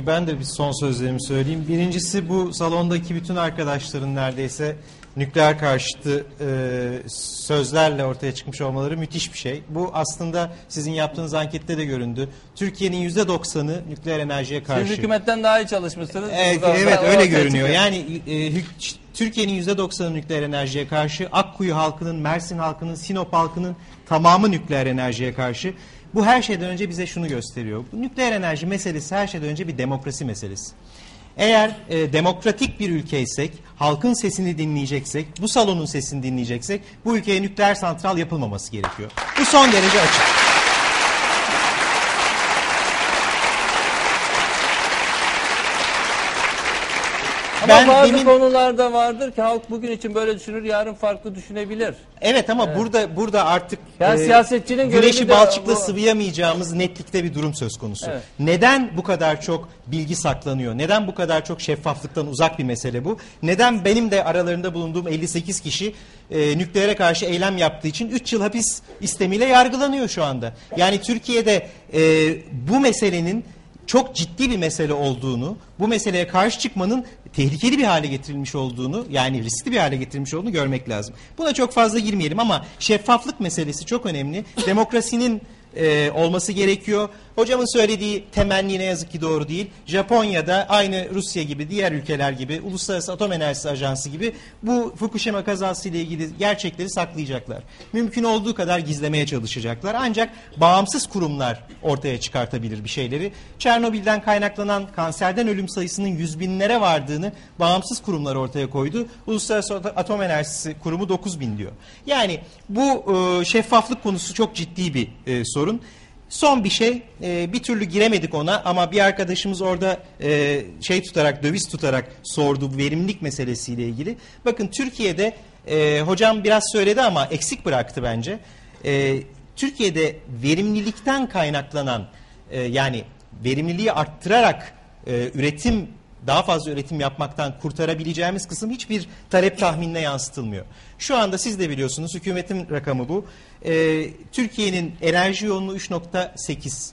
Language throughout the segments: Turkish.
Peki ben de bir son sözlerimi söyleyeyim. Birincisi bu salondaki bütün arkadaşların neredeyse nükleer karşıtı e, sözlerle ortaya çıkmış olmaları müthiş bir şey. Bu aslında sizin yaptığınız ankette de göründü. Türkiye'nin %90'ı nükleer enerjiye karşı. Siz hükümetten daha iyi çalışmışsınız. Evet, evet öyle görünüyor. çıkıyor. Yani e, Türkiye'nin %90'ı nükleer enerjiye karşı, Akkuyu halkının, Mersin halkının, Sinop halkının tamamı nükleer enerjiye karşı. Bu her şeyden önce bize şunu gösteriyor. Bu nükleer enerji meselesi her şeyden önce bir demokrasi meselesi. Eğer e, demokratik bir ülkeysek, halkın sesini dinleyeceksek, bu salonun sesini dinleyeceksek bu ülkeye nükleer santral yapılmaması gerekiyor. Bu son derece açık. Ben bazı demin- konularda vardır ki halk bugün için böyle düşünür, yarın farklı düşünebilir. Evet ama burada burada artık e, Yani siyasetçinin görevi güneşi balçıkla bu- sıvayamayacağımız netlikte bir durum söz konusu. Evet. Neden bu kadar çok bilgi saklanıyor? Neden bu kadar çok şeffaflıktan uzak bir mesele bu? Neden benim de aralarında bulunduğum 58 kişi e, nükleere karşı eylem yaptığı için 3 yıl hapis istemiyle yargılanıyor şu anda? Yani Türkiye'de e, bu meselenin çok ciddi bir mesele olduğunu, bu meseleye karşı çıkmanın tehlikeli bir hale getirilmiş olduğunu, yani riskli bir hale getirilmiş olduğunu görmek lazım. Buna çok fazla girmeyelim ama şeffaflık meselesi çok önemli. Demokrasinin e, olması gerekiyor. Hocamın söylediği temenni ne yazık ki doğru değil. Japonya'da aynı Rusya gibi, diğer ülkeler gibi, Uluslararası Atom Enerjisi Ajansı gibi bu Fukushima kazası ile ilgili gerçekleri saklayacaklar. Mümkün olduğu kadar gizlemeye çalışacaklar. Ancak bağımsız kurumlar ortaya çıkartabilir bir şeyleri. Çernobil'den kaynaklanan kanserden ölüm sayısının yüz binlere vardığını bağımsız kurumlar ortaya koydu. Uluslararası Atom Enerjisi Kurumu 9 bin diyor. Yani bu e, şeffaflık konusu çok ciddi bir e, sorun. Son bir şey, e, bir türlü giremedik ona ama bir arkadaşımız orada e, şey tutarak, döviz tutarak sordu verimlilik meselesiyle ilgili. Bakın Türkiye'de, e, hocam biraz söyledi ama eksik bıraktı bence. E, Türkiye'de verimlilikten kaynaklanan, e, yani verimliliği arttırarak e, üretim daha fazla üretim yapmaktan kurtarabileceğimiz kısım hiçbir talep tahminine yansıtılmıyor. Şu anda siz de biliyorsunuz hükümetin rakamı bu. Ee, Türkiye'nin enerji yoğunluğu 3.8.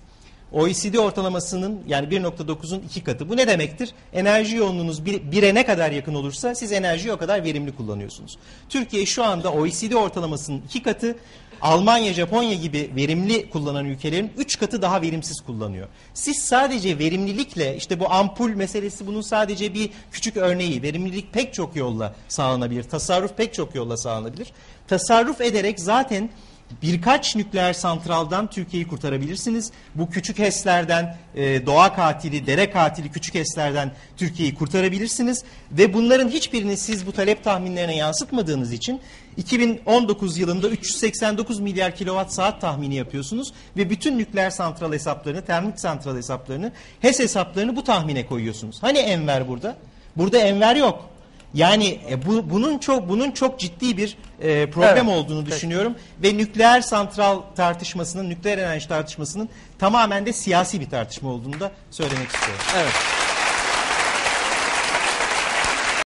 OECD ortalamasının yani 1.9'un iki katı. Bu ne demektir? Enerji yoğunluğunuz bir, bire ne kadar yakın olursa siz enerjiyi o kadar verimli kullanıyorsunuz. Türkiye şu anda OECD ortalamasının iki katı, Almanya, Japonya gibi verimli kullanan ülkelerin 3 katı daha verimsiz kullanıyor. Siz sadece verimlilikle işte bu ampul meselesi bunun sadece bir küçük örneği. Verimlilik pek çok yolla sağlanabilir. Tasarruf pek çok yolla sağlanabilir. Tasarruf ederek zaten birkaç nükleer santraldan Türkiye'yi kurtarabilirsiniz. Bu küçük HES'lerden, e, doğa katili, dere katili küçük HES'lerden Türkiye'yi kurtarabilirsiniz. Ve bunların hiçbirini siz bu talep tahminlerine yansıtmadığınız için 2019 yılında 389 milyar kilowatt saat tahmini yapıyorsunuz ve bütün nükleer santral hesaplarını, termik santral hesaplarını, HES hesaplarını bu tahmine koyuyorsunuz. Hani Enver burada? Burada Enver yok. Yani e, bu, bunun çok bunun çok ciddi bir e, problem Evet. olduğunu düşünüyorum ve nükleer santral tartışmasının, nükleer enerji tartışmasının tamamen de siyasi bir tartışma olduğunu da söylemek istiyorum. Evet.